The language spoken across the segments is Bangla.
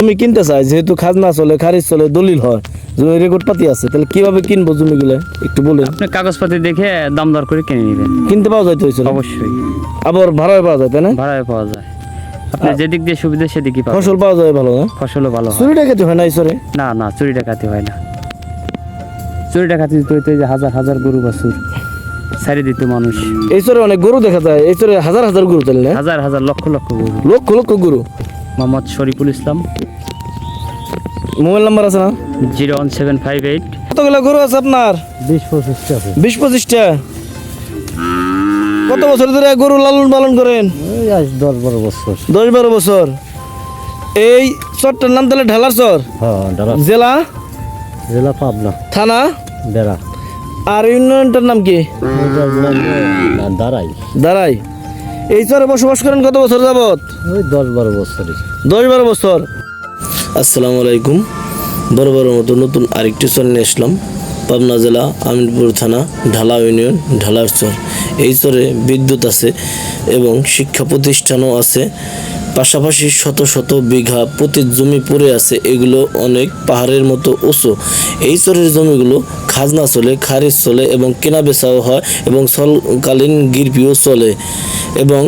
জমি কিনতে চাই যেহেতু খাজনা চলে খারিজ চলে দলিল হয় জমি রেকর্ড পাতি আছে তাহলে কীভাবে কিনবো জমিগুলো? একটু বলেন। আপনি কাগজপাতি দেখে দাম দর করে কিনে নেবেন। কিনতে পাওয়া যাইতে হয়েছিল অবশ্যই। আবার ভাড়ায় পাওয়া যায় তাই না? ভাড়ায় পাওয়া যায়। আপনি যেদিক দিয়ে সুবিধা সেদিকই পাবেন। ফসল পাওয়া যায় ভালো না ফসলও ভালো হয়। চুরি ডাকাতি হয় না ঈশ্বরে না না চুরি ডাকাতি হয় না। চুরি ডাকাতি তো হইতো যে হাজার হাজার গরু বাছুর দিত মানুষ। অনেক গরু দেখা যায় ঈশ্বরে হাজার হাজার গরু তাহলে হাজার হাজার লক্ষ লক্ষ গরু। লক্ষ লক্ষ গরু? মোহাম্মদ শরীফুল ইসলাম। মোবাইল নাম্বার আছে না? Zero one seven five eight. কতগুলো গরু আছে আপনার? বিশ পঁচিশটা বিশ পঁচিশটা। কত বছর ধরে গরু লালন পালন করেন? দশ বারো বছর। দশ বারো বছর। এই চরটার নাম তাহলে ঢালার চর? হ্যাঁ জেলা? জেলা পাবনা। থানা? বেড়া। আর ইউনিয়নটার নাম কি? দাঁড়াই দাঁড়াই এই চরে বসবাস করেন কত বছর যাবত ওই দশ বারো বছর দশ বারো বছর। আসসালামু আলাইকুম। বড় মতো নতুন আরেকটি চর নিয়ে আসলাম। পাবনা জেলা আমিনপুর থানা, ঢালা ইউনিয়ন ঢালা চর। এই চরে বিদ্যুৎ আছে এবং শিক্ষা প্রতিষ্ঠানও আছে। পাশাপাশি শত শত বিঘা প্রতি জমি পড়ে আছে। এগুলো অনেক পাহাড়ের মতো উঁচু। এই চরের জমিগুলো খাজনা চলে, খারিজ চলে এবং কেনা বেচাও হয় এবং সলকালীন গিরপিও চলে। এবং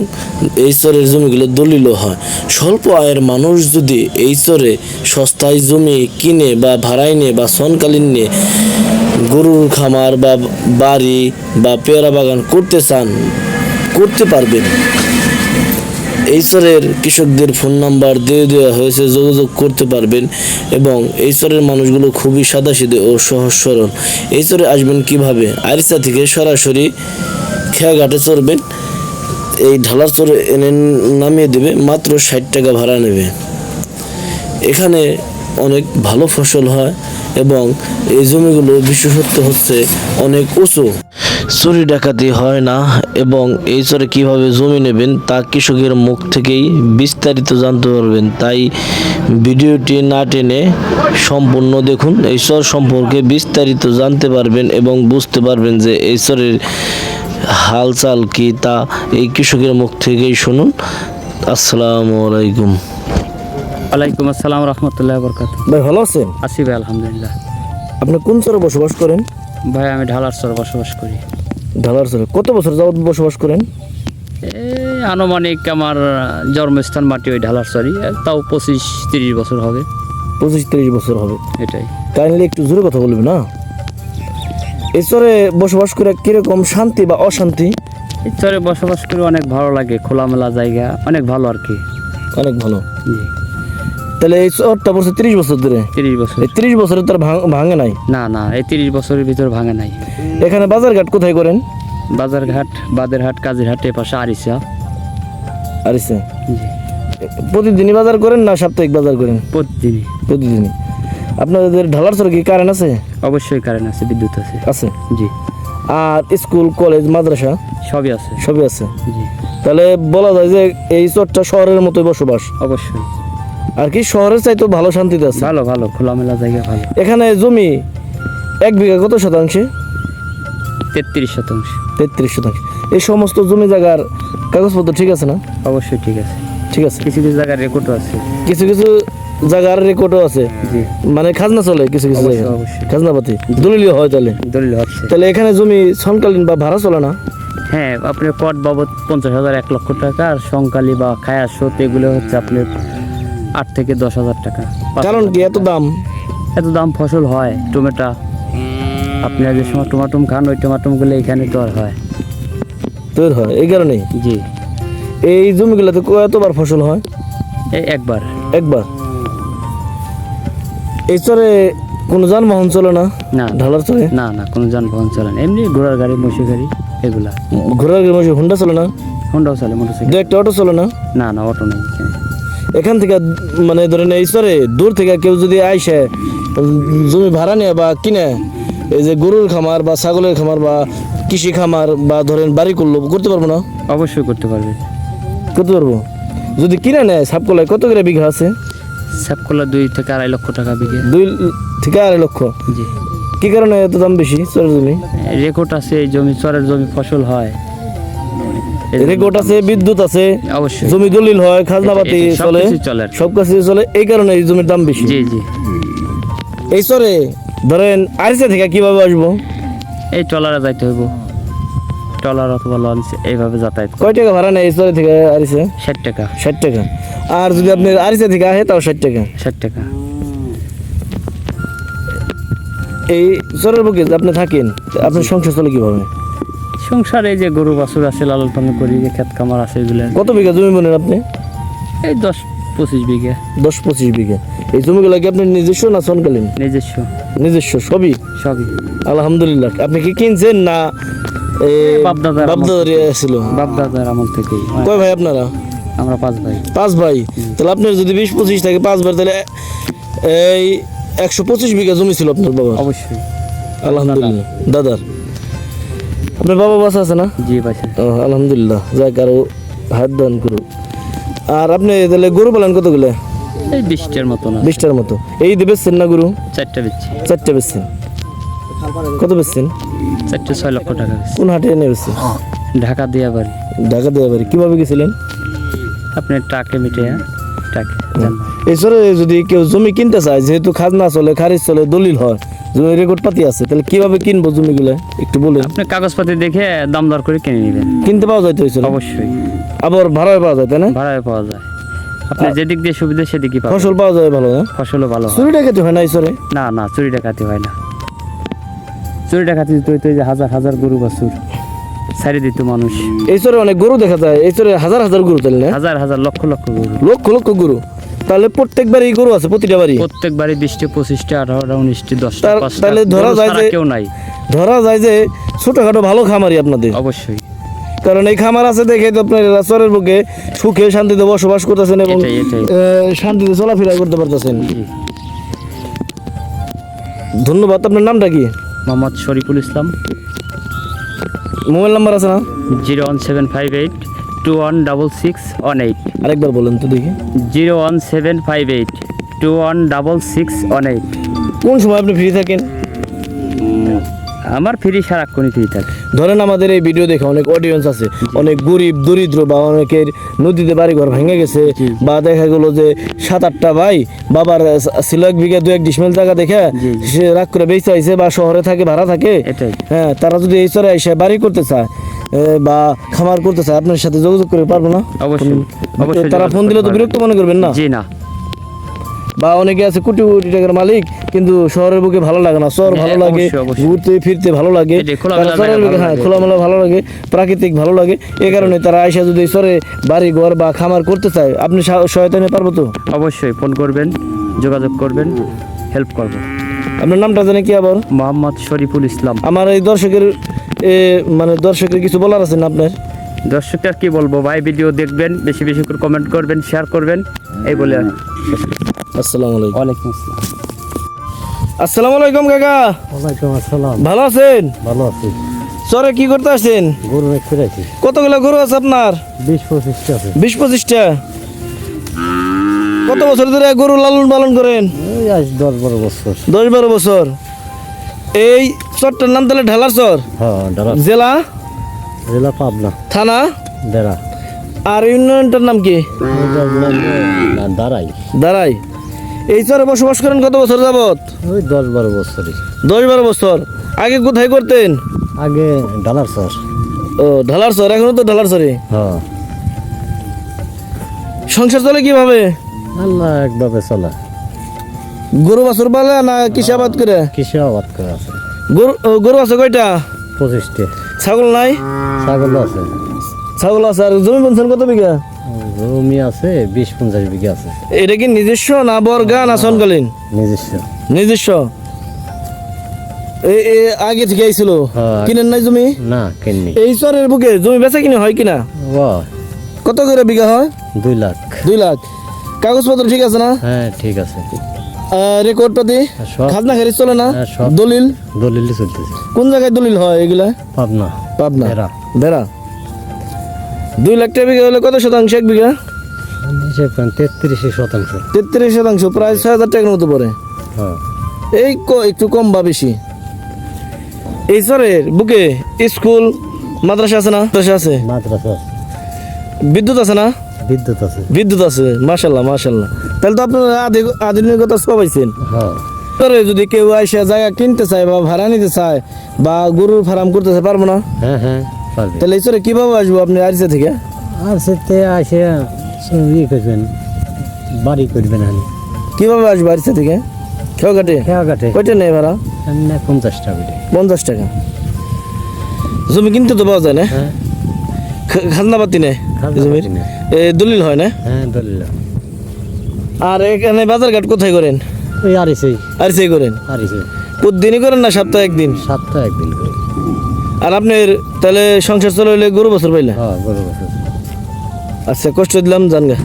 এই চরের জমিগুলো দলিলও হয়। স্বল্প আয়ের মানুষ যদি এই চরে সস্তায় জমি কিনে বা ভাড়ায় নিয়ে বা সনকালীন নিয়ে গরুর খামার বা বাড়ি বা পেয়ারা বাগান করতে চান, করতে পারবেন। এই স্তরের কৃষকদের ফোন নাম্বার দিয়ে দেওয়া হয়েছে, যোগাযোগ করতে পারবেন এবং এই স্তরের মানুষগুলো খুবই সাদাসিধে ও সহজ সরল। এই স্তরে আসবেন কীভাবে? আরিসা থেকে সরাসরি খেয়াঘাটে চড়বেন। এই ঢালার চরে এনে নামিয়ে দেবে, মাত্র ষাট টাকা ভাড়া নেবে। এখানে অনেক ভালো ফসল হয় এবং এই জমিগুলো বিশেষত্ব হচ্ছে অনেক উঁচু। চুরি ডাকাতি হয় না এবং এই চরে কীভাবে জমি নেবেন তা কৃষকের মুখ থেকেই বিস্তারিত জানতে পারবেন। তাই ভিডিওটি না টেনে সম্পূর্ণ দেখুন। এই চর সম্পর্কে বিস্তারিত জানতে পারবেন এবং বুঝতে পারবেন যে এই চরের হালচাল কি তা এই কৃষকের মুখ থেকেই শুনুন। আসসালামু আলাইকুম। ওয়ালাইকুম আসসালাম রহমতুল্লাহ বরকাত ভাই ভালো আছেন? আসি ভাই আলহামদুলিল্লাহ। আপনি কোন চরে বসবাস করেন? ভাই আমি ঢালার চর বসবাস করি। ঢালার চরে। কত বছর যাবত বসবাস করেন? এই আনুমানিক আমার জন্মস্থান মাটি ওই ঢালার চরি তাও পঁচিশ তিরিশ বছর হবে। পঁচিশ তিরিশ বছর হবে। এটাই। কাইন্ডলি একটু জোরে কথা বলবি না? এই চরে বসবাস করে কীরকম শান্তি বা অশান্তি? চরে বসবাস করে অনেক ভালো লাগে খোলামেলা জায়গা অনেক ভালো আর কি। অনেক ভালো। জি। তাহলে এই চরটা বছর তিরিশ বছর ধরে? তিরিশ বছর। এই তিরিশ বছরে তার ভাঙ- নাই? না না এই তিরিশ বছরের ভিতর ভাঙে নাই। এখানে বাজার ঘাট কোথায় করেন? বাজারঘাট বাদেরহাট কাজিরহাট এ পাশে আরিসা আর এসে প্রতিদিনই বাজার করেন না সাপ্তাহিক বাজার করেন? প্রতিদিনই। প্রতিদিনই? আপনাদের ঢালার কি কারেন্ট আছে? অবশ্যই কারেন্ট আছে বিদ্যুৎ আছে। আছে? জি। আর স্কুল কলেজ মাদ্রাসা? সবই আছে। সবই আছে? জি। তাহলে বলা যায় যে এই চরটা শহরের মতোই বসবাস? অবশ্যই। আর কি শহরের চাইতেও ভালো শান্তিতে আছে? ভালো ভালো খোলামেলা জায়গা ভালো। এখানে জমি এক বিঘা কত শতাংশে? তেত্রিশ শতাংশ। তেত্রিশ শতাংশ। এই সমস্ত জমি জায়গার কাগজপত্র ঠিক আছে না? অবশ্যই ঠিক আছে। ঠিক আছে। কিছু কিছু জায়গার রেকর্ডও আছে। কিছু কিছু জায়গার রেকর্ডও আছে। মানে খাজনা চলে কিছু কিছু অবশ্যই। খাজনাপাতি। দলিলীয় হয় তাহলে। দলিল হচ্ছে তাহলে এখানে জমি সনকালীন বা ভাড়া চলে না? হ্যাঁ আপনার কট বাবদ পঞ্চাশ হাজার এক লক্ষ টাকা আর সংকালি বা খায়া সোত এগুলো হচ্ছে আপনার আট থেকে দশ হাজার টাকা। কারণ কি এত দাম? এত দাম ফসল হয় টমেটো। আপনি যে সময় টমাটম খান ওই টমাটমগুলো এখানে তো আর হয়। তৈরি হয় এই কারণেই? জি। এই জমিগুলোতে কতবার ফসল হয়? এই একবার। একবার? এই চরে কোনো যানবাহন চলে না? না। ঢালার চরে না না কোনো যানবাহন চলে না। এমনি ঘোড়ার গাড়ি মসি গাড়ি এগুলা। ঘোড়ার গাড়ি মাসে হুন্ডা চলে না? হোন্ডাও চলে মোটরসাইকেল একটা অটো চলে না? না না অটো নেই এখান। থেকে মানে ধরেন এই চরে দূর থেকে কেউ যদি আইসে জমি ভাড়া নেয় বা কিনে এই যে গরুর খামার বা ছাগলের খামার বা কৃষি খামার বা ধরেন বাড়ি করল করতে পারব না? অবশ্যই করতে পারবে। করতে পারব? যদি কিনে নেয় সাপকলায় কত করে বিঘা আছে? সাপকলা দুই থেকে আড়াই লক্ষ টাকা বিঘে দুই থেকে আড়াই লক্ষ? জি। কি কারণে এত দাম বেশি চরের জমি? রেকর্ড আছে জমি চরের জমি ফসল হয়। রেকর্ড আছে বিদ্যুৎ আছে অবশ্যই। জমি দলিল হয় খাজনাপাতি চলে। সব কাছে চলে এই কারণে এই জমির দাম বেশি। জি জি। এই সরে ধরেন আরিসা থেকে কীভাবে আসব? এই ট্রলারে যাইতে হইব। ট্রলার অথবা লঞ্চ এইভাবে যাতায়াত কয় টাকা ভাড়া নেয় এই সরে থেকে আরিসে ষাট টাকা। ষাট টাকা। আর যদি আপনি আরিসা থেকে আসে তাও ষাট টাকা। ষাট টাকা। এই সরের বুকে আপনি থাকেন আপনার সংসার চলে কীভাবে? সংসার এই যে গরু বাছুর আছে লালন পালন করি যে ক্ষেত খামার আছে এগুলো। কত বিঘা জমি বলেন আপনি? এই দশ পঁচিশ বিঘা। দশ পঁচিশ বিঘা। এই জমিগুলো কি আপনার নিজস্ব না সনকালীন নিজস্ব। নিজস্ব সবই? সবই। আলহামদুলিল্লাহ। আপনি কি কিনছেন না বাপদাদার। বাপদাদার ছিল? বাপ আমল থেকেই। কয় ভাই আপনারা? আমরা পাঁচ ভাই। পাঁচ ভাই? তাহলে আপনার যদি বিশ পঁচিশ থাকে পাঁচ বার তাহলে এই একশো পঁচিশ বিঘা জমি ছিল আপনার বাবা অবশ্যই। আলহামদুলিল্লাহ। দাদার? আপনার বাবা বাসা আছে না? জি ও, আলহামদুলিল্লাহ। যাক আরও হাত দান করুক। আর আপনি তাহলে গরু পালন কতগুলো? এই বিশটার মতন আছে বিশটার মতো। এই দিয়ে বেচছেন না গরু? চারটা বেচছি। চারটে বেচছেন। কত বেচছেন? চারটে ছয় লক্ষ টাকা কোন হাটে এনে বেচছেন? ঢাকা দিয়া বাড়ি ঢাকা দেওয়া বাড়ি কীভাবে গেছিলেন? আপনি ট্রাকে মিটে যান। এছাড়া যদি কেউ জমি কিনতে চায় যেহেতু খাজনা চলে খারিজ চলে দলিল হয় জমি রেকর্ড পাতি আছে তাহলে কীভাবে কিনবো জমিগুলো? একটু বলেন। আপনি কাগজপাতি দেখে দাম দর করে কিনে নেবেন। কিনতে পাওয়া যায় তো অবশ্যই। আবার ভাড়ায় পাওয়া যায় তাই না? ভাড়ায় পাওয়া যায়। আপনি যেদিক দিয়ে সুবিধা সেদিকই পাবেন। ফসল পাওয়া যায় ভালো না ফসলও ভালো হয়। চুরি ডাকাতি হয় না ঈশ্বরে না না চুরি ডাকাতি হয় না। চুরি ডাকাতি তো যে হাজার হাজার গরু বাছুর। ছাড়ি দিত মানুষ। এইচরে অনেক গরু দেখা যায় এইচরে হাজার হাজার গরু তাহলে না? হাজার হাজার লক্ষ লক্ষ গরু। লক্ষ লক্ষ গরু। তাহলে প্রত্যেকবার এই গরু আছে প্রতিটা বাড়ি? প্রত্যেক বাড়ি বিশটি পঁচিশটি আঠারোটা উনিশটি দশটা তার- পাঁচটা তাহলে ধরা গরু যায় ছাড়া যে- কেউ নাই। ধরা যায় যে ছোটখাটো ভালো খামারি আপনাদের। অবশ্যই। কারণ এই খামার আছে দেখে তো আপনার চরের বুকে সুখে শান্তিতে বসবাস করতেছেন এবং এটাই, এটাই। আহ, শান্তিতে চলাফেরা করতে পারতেছেন। ধন্যবাদ। আপনার নামটা কি? মোহাম্মদ শরীফুল ইসলাম। মোবাইল নাম্বার আছে না? Zero one seven five eight two one double six one eight. আরেকবার বলুন তো দেখি। Zero one seven five eight two one double six one eight. কোন সময় আপনি ফ্রি থাকেন? আমার ফ্রি সারাক্ষণই ফ্রি থাকে। ধরেন আমাদের এই ভিডিও দেখে অনেক অডিয়েন্স আছে অনেক গরিব দরিদ্র বা অনেকের নদীতে বাড়ি ঘর ভেঙে গেছে বা দেখা গেলো যে সাত আটটা ভাই বাবার ছিল এক বিঘা দু এক ডিসমেল জায়গা দেখে। সে রাগ করে বেঁচে আইছে বা শহরে থাকে ভাড়া থাকে। হ্যাঁ তারা যদি এই চরে এসে বাড়ি করতে চায় বা খামার করতে চায় আপনার সাথে যোগাযোগ করে পারব না? অবশ্যই অবশ্যই তারা ফোন দিলে তো বিরক্ত মনে করবেন না? জি না। বা অনেকে আছে কোটি কোটি টাকার মালিক কিন্তু শহরের বুকে ভালো লাগে না। শহর ভালো হ্যাঁ, লাগে। ঘুরতে ফিরতে ভালো লাগে। হ্যাঁ খোলামেলা ভালো লাগে প্রাকৃতিক ভালো লাগে। এই কারণে তারা আইসা যদি শহরে বাড়ি ঘর বা খামার করতে চায় আপনি সহায়তা নিয়ে পারব তো? অবশ্যই ফোন করবেন যোগাযোগ করবেন হেল্প করব। আপনার নামটা জানে কি আবার? মোহাম্মদ শরীফুল ইসলাম। আমার এই দর্শকের মানে দর্শকের কিছু বলার আছে না আপনার? দর্শকটা কি বলব ভাই ভিডিও দেখবেন বেশি বেশি করে কমেন্ট করবেন শেয়ার করবেন এই বলে। আসসালামু আলাইকুম। ওয়ালাইকুম আসসালাম। আসসালামু আলাইকুম কাকা। ওয়ালাইকুম আসসালাম। ভালো আছেন? ভালো আছি। চরে কি করতে আসছেন? গরু রাখি কতগুলো গরু আছে আপনার? বিশ পঁচিশটা আছে। বিশ পঁচিশটা। কত বছর ধরে গরু লালন পালন করেন? এই আজ দশ বারো বছর। দশ বারো বছর। এই চরটার নাম তাহলে ঢালার চর? হ্যাঁ জেলা? জেলা পাবনা। থানা? ডেরা আর ইউনিয়নটার নাম কি? দাঁড়াই দাঁড়াই এই চরে বসবাস করেন কত বছর যাবত ওই দশ বারো বছরই। দশ বারো বছর। আগে কোথায় করতেন? আগে ডালার সর ও ঢালার চর এখনও তো ঢালার চরে? হ্যাঁ। সংসার চলে কীভাবে? আল্লাহ একভাবে চলা। গরু বাছুর পালে না কিসাবাদ করে? কৃষি আবাদ করে আছে? গরু গরু আছে কয়টা? পঁচিশটা। ছাগল নাই? ছাগল আছে। ছাগল আছে আর জমি বলছেন কত বিঘা? জমি আছে বিশ পঞ্চাশ বিঘা আছে। এটা কি নিজস্ব না বর্গা না সনকালীন? নিজস্ব। নিজস্ব? আগে থেকে আইছিল? হ্যাঁ। কিনেন নাই জমি? না কেননি। এই চরের বুকে জমি বেচা কিনে হয় কিনা? কত করে বিঘা হয়? দুই লাখ। দুই লাখ। কাগজপত্র ঠিক আছে না? হ্যাঁ ঠিক আছে। রেকর্ড পাতি খাজনা খারিজ চলে না? হ্যাঁ, দলিল? দলিল চলতেছে। কোন জায়গায় দলিল হয় এগুলা? পাবনা। পাবনা। বেড়া। বেড়া দুই লাখ টাকা বিঘা হলে কত শতাংশ এক বিঘা? তেত্রিশ শতাংশ। তেত্রিশ শতাংশ প্রায় ছয় হাজার টাকার মতো পড়ে। হ্যাঁ। এই ক- একটু কম বা বেশি। এই চরের বুকে স্কুল মাদ্রাসা আছে না? মাদ্রাসা আছে? মাদ্রাসা বিদ্যুৎ আছে না? বিদ্যুৎ আছে। বিদ্যুৎ আছে মাশাল্লাহ মাশাল্লাহ তাহলে তো আপনারা আধি- আধুনিকতা সব পাইছেন হ্যাঁ। পরে যদি কেউ এসে জায়গা কিনতে চায় বা ভাড়া নিতে চায় বা গরুর ফার্ম করতে চায় পারব না? হ্যাঁ হ্যাঁ তাহলে চরে কীভাবে আসব আপনি আরিসা থেকে? আর সেতে আসে ইয়ে করবেন বাড়ি করবেন হানি কীভাবে আসব আরিসা থেকে? খেয়া কাটে খেয়া কাটে কয়টা নেই ভাড়া? পঞ্চাশ টাকা পঞ্চাশ টাকা। জমি কিনতে তো পাওয়া যায় না? হ্যাঁ। খা- খাজনা পাতি নেই। জমির দলিল হয় না? হ্যাঁ দলিল। আর এখানে বাজারঘাট কোথায় করেন? ওই আরিসেই আরিসেই করেন? আরিসেই প্রতিদিনই করেন না সপ্তাহে একদিন? সপ্তাহে একদিন করেন আর আপনার তাহলে সংসার চলে গরু বছর পাইলে হ্যাঁ গরু বছর। আচ্ছা কষ্ট দিলাম জান গা